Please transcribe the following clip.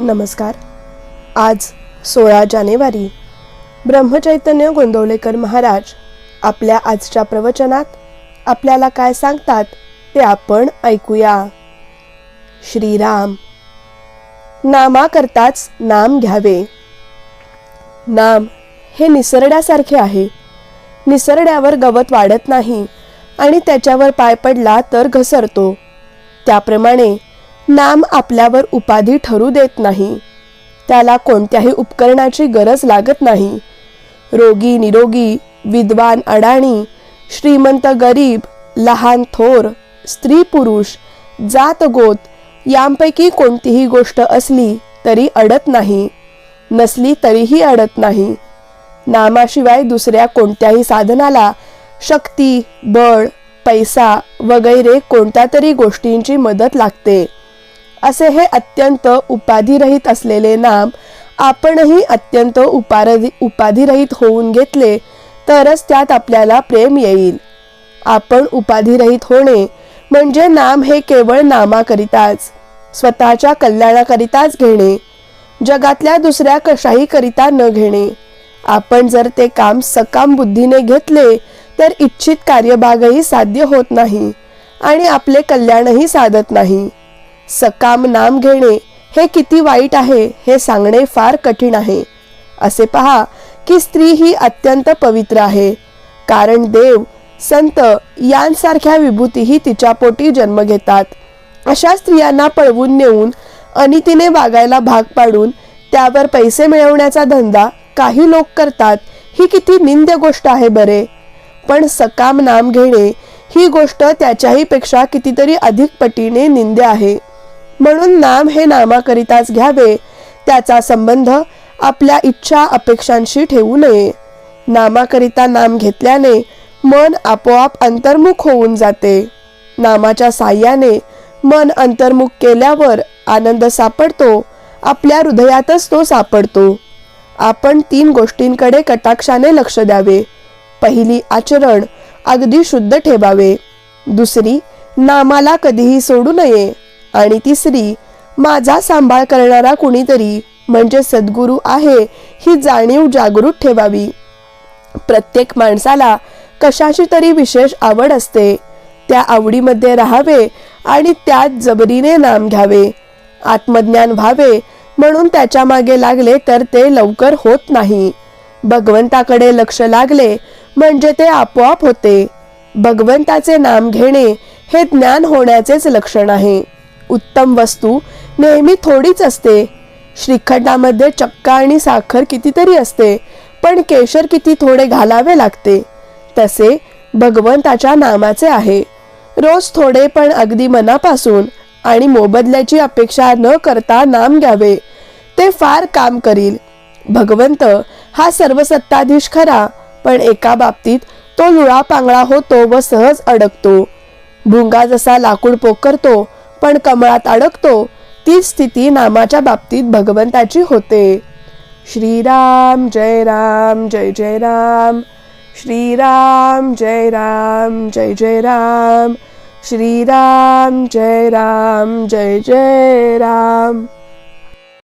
नमस्कार. आज सोळा जानेवारी ब्रह्मचैतन्य गोंदवलेकर महाराज आपल्या आजच्या प्रवचनात आपल्याला काय सांगतात ते आपण ऐकूया. श्रीराम. नामाकरताच नाम घ्यावे. नाम हे निसरड्यासारखे आहे. निसरड्यावर गवत वाढत नाही आणि त्याच्यावर पाय पडला तर घसरतो. त्याप्रमाणे नाम आपल्यावर उपाधी ठरू देत नाही. त्याला कोणत्याही उपकरणाची गरज लागत नाही. रोगी निरोगी विद्वान अडाणी श्रीमंत गरीब लहान थोर स्त्री पुरुष जात गोत यांपैकी कोणतीही गोष्ट असली तरी अडत नाही. नसली तरीही अडत नाही. नामाशिवाय दुसऱ्या कोणत्याही साधनाला शक्ती बळ पैसा वगैरे कोणत्या तरी गोष्टींची मदत लागते. असे हे अत्यंत उपाधिरहित असलेले नाम आपणही अत्यंत उपारधी उपाधिरहित होऊन घेतले तरच त्यात आपल्याला प्रेम येईल. आपण उपाधिरहित होणे म्हणजे नाम हे केवळ नामाकरिताच स्वतःच्या कल्याणाकरिताच घेणे जगातल्या दुसऱ्या कशाहीकरिता न घेणे. आपण जर ते काम सकाम बुद्धीने घेतले तर इच्छित कार्यभागही साध्य होत नाही आणि आपले कल्याणही साधत नाही. सकाम नाम घेणे हे किती वाईट आहे हे सांगणे फार कठीण आहे. असे पहा की स्त्री ही अत्यंत पवित्र आहे. कारण देव संत यांसारख्या विभूतीही तिच्या पोटी जन्म घेतात. अशा स्त्रियांना पळवून नेऊन अनितीने वागायला भाग पाडून त्यावर पैसे मिळवण्याचा धंदा काही लोक करतात ही किती निंद्य गोष्ट आहे बरे. पण सकाम नाम घेणे ही गोष्ट त्याच्याही पेक्षा कितीतरी अधिक पटीने निंद्य आहे. म्हणून नाम हे नामाकरिताच घ्यावे. त्याचा संबंध आपल्या इच्छा अपेक्षांशी ठेवू नये. नामाकरिता नाम घेतल्याने मन आपोआप अंतर्मुख होऊन जाते. नामाच्या साह्याने मन अंतर्मुख केल्यावर आनंद सापडतो आपल्या हृदयातच तो सापडतो. आपण तीन गोष्टींकडे कटाक्षाने लक्ष द्यावे. पहिली आचरण अगदी शुद्ध ठेवावे. दुसरी नामाला कधीही सोडू नये. आणि तिसरी माझा सांभाळ करणारा कुणीतरी म्हणजे सद्गुरू आहे ही जाणीव जागृत ठेवावी. प्रत्येक माणसाला कशाची तरी विशेष आवड असते. त्या आवडीमध्ये राहावे आणि त्यात जबरीने नाम घ्यावे. आत्मज्ञान व्हावे म्हणून त्याच्यामागे लागले तर ते लवकर होत नाही. भगवंताकडे लक्ष लागले म्हणजे ते आपोआप होते. भगवंताचे नाम घेणे हे ज्ञान होण्याचेच लक्षण आहे. उत्तम वस्तू नेहमी थोडीच असते. श्रीखंडामध्ये चक्का आणि साखर कितीतरी असते पण केशर किती थोडे घालावे लागते. तसे भगवंताच्या नामाचे आहे. रोज थोडे पण अगदी मनापासून आणि मोबदल्याची अपेक्षा न करता नाम घ्यावे. ते फार काम करील. भगवंत हा सर्वसत्ताधीश खरा पण एका बाबतीत तो लुळा पांगळा होतो व सहज अडकतो. भुंगा जसा लाकूड पोकरतो पण कमळात अडकतो ती स्थिती नामाच्या बाबतीत भगवंताची होते. श्रीराम जय राम जय जय राम. श्रीराम जय राम जय जय राम. श्रीराम जय राम जय जय राम.